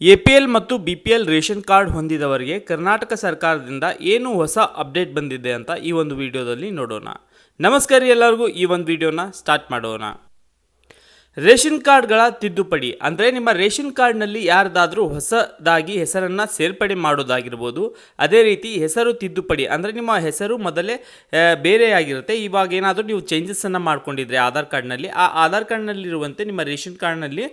A P L ಮತ್ತು B P L ration card ಹೊಂದಿದವರಿಗೆ ಕರ್ನಾಟಕ ಸರ್ಕಾರದಿಂದ ಏನು ಹೊಸ ಅಪ್ಡೇಟ್ ಬಂದಿದೆ ಅಂತ ಈ ಒಂದು ವಿಡಿಯೋದಲ್ಲಿ ನೋಡೋಣ. ನಮಸ್ಕಾರ ಎಲ್ಲರಿಗೂ, ಈ ಒಂದು ವಿಡಿಯೋನ ಸ್ಟಾರ್ಟ್ ಮಾಡೋಣ. ರೇಷನ್ ಕಾರ್ಡ್ಗಳ ತಿದ್ದುಪಡಿ, ಅಂದರೆ ನಿಮ್ಮ ರೇಷನ್ ಕಾರ್ಡ್ನಲ್ಲಿ ಯಾರದಾದರೂ ಹೊಸದಾಗಿ ಹೆಸರನ್ನು ಸೇರ್ಪಡೆ ಮಾಡೋದಾಗಿರ್ಬೋದು, ಅದೇ ರೀತಿ ಹೆಸರು ತಿದ್ದುಪಡಿ, ಅಂದರೆ ನಿಮ್ಮ ಹೆಸರು ಮೊದಲೇ ಬೇರೆಯಾಗಿರುತ್ತೆ ಇವಾಗ ಏನಾದರೂ ನೀವು ಚೇಂಜಸನ್ನು ಮಾಡ್ಕೊಂಡಿದ್ರೆ ಆಧಾರ್ ಕಾರ್ಡ್ನಲ್ಲಿ, ಆ ಆಧಾರ್ ಕಾರ್ಡ್ನಲ್ಲಿರುವಂತೆ ನಿಮ್ಮ ರೇಷನ್ ಕಾರ್ಡ್ನಲ್ಲಿ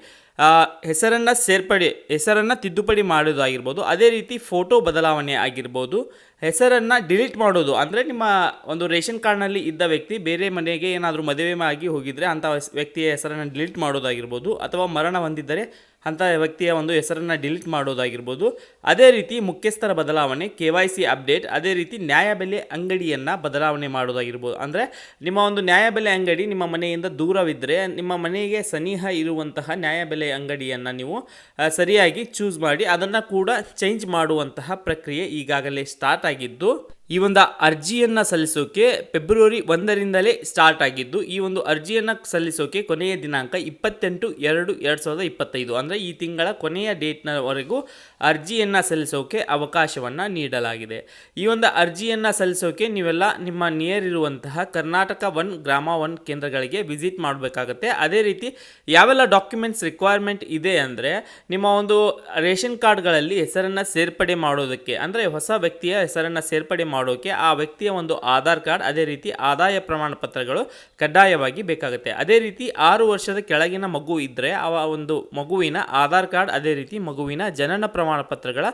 ಹೆಸರನ್ನು ಸೇರ್ಪಡೆ, ಹೆಸರನ್ನು ತಿದ್ದುಪಡಿ ಮಾಡೋದಾಗಿರ್ಬೋದು ಅದೇ ರೀತಿ ಫೋಟೋ ಬದಲಾವಣೆ ಆಗಿರ್ಬೋದು, ಹೆಸರನ್ನು ಡಿಲೀಟ್ ಮಾಡೋದು, ಅಂದರೆ ನಿಮ್ಮ ಒಂದು ರೇಷನ್ ಕಾರ್ಡ್ನಲ್ಲಿ ಇದ್ದ ವ್ಯಕ್ತಿ ಬೇರೆ ಮನೆಗೆ ಏನಾದರೂ ಮದುವೆ ಆಗಿ ಹೋಗಿದ್ರೆ ಅಂಥ ವ್ಯಕ್ತಿಯ ಹೆಸರನ್ನು ಡಿಲೀಟ್ ಮಾಡೋದಾಗಿರ್ಬೋದು, ಅಥವಾ ಮರಣ ಹೊಂದಿದ್ದರೆ ಅಂಥ ವ್ಯಕ್ತಿಯ ಒಂದು ಹೆಸರನ್ನು ಡಿಲೀಟ್ ಮಾಡೋದಾಗಿರ್ಬೋದು. ಅದೇ ರೀತಿ ಮುಖ್ಯಸ್ಥರ ಬದಲಾವಣೆ ಕೆ ವೈ ಸಿ ಅಪ್ಡೇಟ್ ಅದೇ ರೀತಿ ನ್ಯಾಯಬೆಲೆ ಅಂಗಡಿಯನ್ನು ಬದಲಾವಣೆ ಮಾಡೋದಾಗಿರ್ಬೋದು. ಅಂದರೆ ನಿಮ್ಮ ಒಂದು ನ್ಯಾಯಬೆಲೆ ಅಂಗಡಿ ನಿಮ್ಮ ಮನೆಯಿಂದ ದೂರವಿದ್ದರೆ ನಿಮ್ಮ ಮನೆಗೆ ಸನಿಹ ಇರುವಂತಹ ನ್ಯಾಯಬೆಲೆ ಅಂಗಡಿಯನ್ನು ನೀವು ಸರಿಯಾಗಿ ಚೂಸ್ ಮಾಡಿ ಅದನ್ನು ಕೂಡ ಚೇಂಜ್ ಮಾಡುವಂತಹ ಪ್ರಕ್ರಿಯೆ ಈಗಾಗಲೇ ಸ್ಟಾರ್ಟ್ ಆಗಿದ್ದು ಈ ಒಂದು ಅರ್ಜಿಯನ್ನು ಸಲ್ಲಿಸೋಕೆ ಫೆಬ್ರವರಿ ಒಂದರಿಂದಲೇ ಸ್ಟಾರ್ಟ್ ಆಗಿದ್ದು, ಈ ಒಂದು ಅರ್ಜಿಯನ್ನು ಸಲ್ಲಿಸೋಕೆ ಕೊನೆಯ ದಿನಾಂಕ ಇಪ್ಪತ್ತೆಂಟು ಎರಡು ಎರಡು ಸಾವಿರದ ಇಪ್ಪತ್ತೈದು. ಅಂದರೆ ಈ ತಿಂಗಳ ಕೊನೆಯ ಡೇಟ್ನವರೆಗೂ ಅರ್ಜಿಯನ್ನು ಸಲ್ಲಿಸೋಕೆ ಅವಕಾಶವನ್ನು ನೀಡಲಾಗಿದೆ. ಈ ಒಂದು ಅರ್ಜಿಯನ್ನು ಸಲ್ಲಿಸೋಕೆ ನೀವೆಲ್ಲ ನಿಮ್ಮ ನಿಯರ್ ಇರುವಂತಹ ಕರ್ನಾಟಕ ಒನ್, ಗ್ರಾಮ ಒನ್ ಕೇಂದ್ರಗಳಿಗೆ ವಿಸಿಟ್ ಮಾಡಬೇಕಾಗತ್ತೆ. ಅದೇ ರೀತಿ ಯಾವೆಲ್ಲ ಡಾಕ್ಯುಮೆಂಟ್ಸ್ ರಿಕ್ವೈರ್ಮೆಂಟ್ ಇದೆ ಅಂದರೆ, ನಿಮ್ಮ ಒಂದು ರೇಷನ್ ಕಾರ್ಡ್ಗಳಲ್ಲಿ ಹೆಸರನ್ನು ಸೇರ್ಪಡೆ ಮಾಡೋದಕ್ಕೆ, ಅಂದರೆ ಹೊಸ ವ್ಯಕ್ತಿಯ ಹೆಸರನ್ನು ಸೇರ್ಪಡೆ ಮಾಡೋಕ್ಕೆ ಆ ವ್ಯಕ್ತಿಯ ಒಂದು ಆಧಾರ್ ಕಾರ್ಡ್, ಅದೇ ರೀತಿ ಆದಾಯ ಪ್ರಮಾಣ ಪತ್ರಗಳು ಕಡ್ಡಾಯವಾಗಿ ಬೇಕಾಗುತ್ತೆ. ಅದೇ ರೀತಿ ಆರು ವರ್ಷದ ಕೆಳಗಿನ ಮಗು ಇದ್ದರೆ ಆ ಒಂದು ಮಗುವಿನ ಆಧಾರ್ ಕಾರ್ಡ್, ಅದೇ ರೀತಿ ಮಗುವಿನ ಜನನ ಪ್ರಮಾಣ ಪತ್ರಗಳ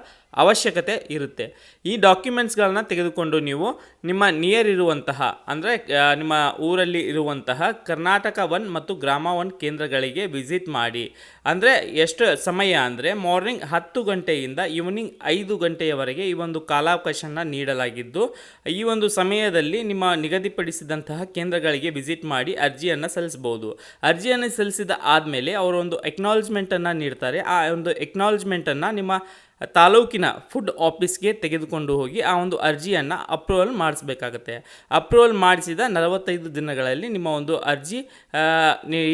ಅವಶ್ಯಕತೆ ಇರುತ್ತೆ. ಈ ಡಾಕ್ಯುಮೆಂಟ್ಸ್ಗಳನ್ನ ತೆಗೆದುಕೊಂಡು ನೀವು ನಿಮ್ಮ ನಿಯರ್ ಇರುವಂತಹ, ಅಂದರೆ ನಿಮ್ಮ ಊರಲ್ಲಿ ಇರುವಂತಹ ಕರ್ನಾಟಕ ಒನ್ ಮತ್ತು ಗ್ರಾಮ ಒನ್ ಕೇಂದ್ರಗಳಿಗೆ ವಿಸಿಟ್ ಮಾಡಿ. ಅಂದರೆ, ಎಷ್ಟು ಸಮಯ ಅಂದರೆ, ಮಾರ್ನಿಂಗ್ ಹತ್ತು ಗಂಟೆಯಿಂದ ಈವ್ನಿಂಗ್ ಐದು ಗಂಟೆಯವರೆಗೆ ಈ ಒಂದು ಕಾಲಾವಕಾಶನ ನೀಡಲಾಗಿದ್ದು ಈ ಒಂದು ಸಮಯದಲ್ಲಿ ನಿಮ್ಮ ನಿಗದಿಪಡಿಸಿದಂತಹ ಕೇಂದ್ರಗಳಿಗೆ ವಿಸಿಟ್ ಮಾಡಿ ಅರ್ಜಿಯನ್ನು ಸಲ್ಲಿಸಬಹುದು. ಅರ್ಜಿಯನ್ನು ಸಲ್ಲಿಸಿದ ಆದಮೇಲೆ ಅವರು ಒಂದು ಎಕ್ನಾಲಜ್ಮೆಂಟನ್ನು ನೀಡ್ತಾರೆ. ಆ ಒಂದು ಎಕ್ನಾಲಜ್ಮೆಂಟನ್ನು ನಿಮ್ಮ ತಾಲೂಕಿನ ಫುಡ್ ಆಫೀಸ್ಗೆ ತೆಗೆದುಕೊಂಡು ಹೋಗಿ ಆ ಒಂದು ಅರ್ಜಿಯನ್ನು ಅಪ್ರೂವಲ್ ಮಾಡಿಸ್ಬೇಕಾಗತ್ತೆ. ಅಪ್ರೂವಲ್ ಮಾಡಿಸಿದ ನಲವತ್ತೈದು ದಿನಗಳಲ್ಲಿ ನಿಮ್ಮ ಒಂದು ಅರ್ಜಿ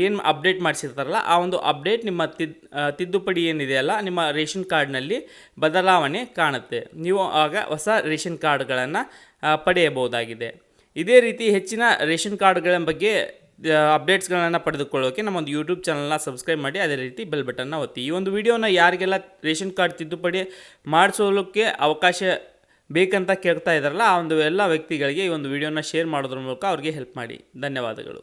ಏನು ಅಪ್ಡೇಟ್ ಮಾಡಿಸಿರ್ತಾರಲ್ಲ, ಆ ಒಂದು ಅಪ್ಡೇಟ್ ನಿಮ್ಮ ತಿದ್ದುಪಡಿ ಏನಿದೆಯಲ್ಲ ನಿಮ್ಮ ರೇಷನ್ ಕಾರ್ಡ್ನಲ್ಲಿ ಬದಲಾವಣೆ ಕಾಣುತ್ತೆ. ನೀವು ಆಗ ಹೊಸ ರೇಷನ್ ಕಾರ್ಡ್ಗಳನ್ನು ಪಡೆಯಬಹುದಾಗಿದೆ. ಇದೇ ರೀತಿ ಹೆಚ್ಚಿನ ರೇಷನ್ ಕಾರ್ಡ್ಗಳ ಬಗ್ಗೆ ಅಪ್ಡೇಟ್ಸ್ಗಳನ್ನು ಪಡೆದುಕೊಳ್ಳೋಕೆ ನಮ್ಮ ಒಂದು ಯೂಟ್ಯೂಬ್ ಚಾನಲ್ನ ಸಬ್ಸ್ಕ್ರೈಬ್ ಮಾಡಿ, ಅದೇ ರೀತಿ ಬೆಲ್ ಬಟನ್ನ ಒತ್ತಿ. ಈ ಒಂದು ವಿಡಿಯೋನ ಯಾರಿಗೆಲ್ಲ ರೇಷನ್ ಕಾರ್ಡ್ ತಿದ್ದುಪಡಿ ಮಾಡಿಸೋದಕ್ಕೆ ಅವಕಾಶ ಬೇಕಂತ ಕೇಳ್ತಾ ಇದ್ದಾರಲ್ಲ, ಆ ಒಂದು ಎಲ್ಲ ವ್ಯಕ್ತಿಗಳಿಗೆ ಈ ಒಂದು ವಿಡಿಯೋನ ಶೇರ್ ಮಾಡೋದ್ರ ಮೂಲಕ ಅವ್ರಿಗೆ ಹೆಲ್ಪ್ ಮಾಡಿ. ಧನ್ಯವಾದಗಳು.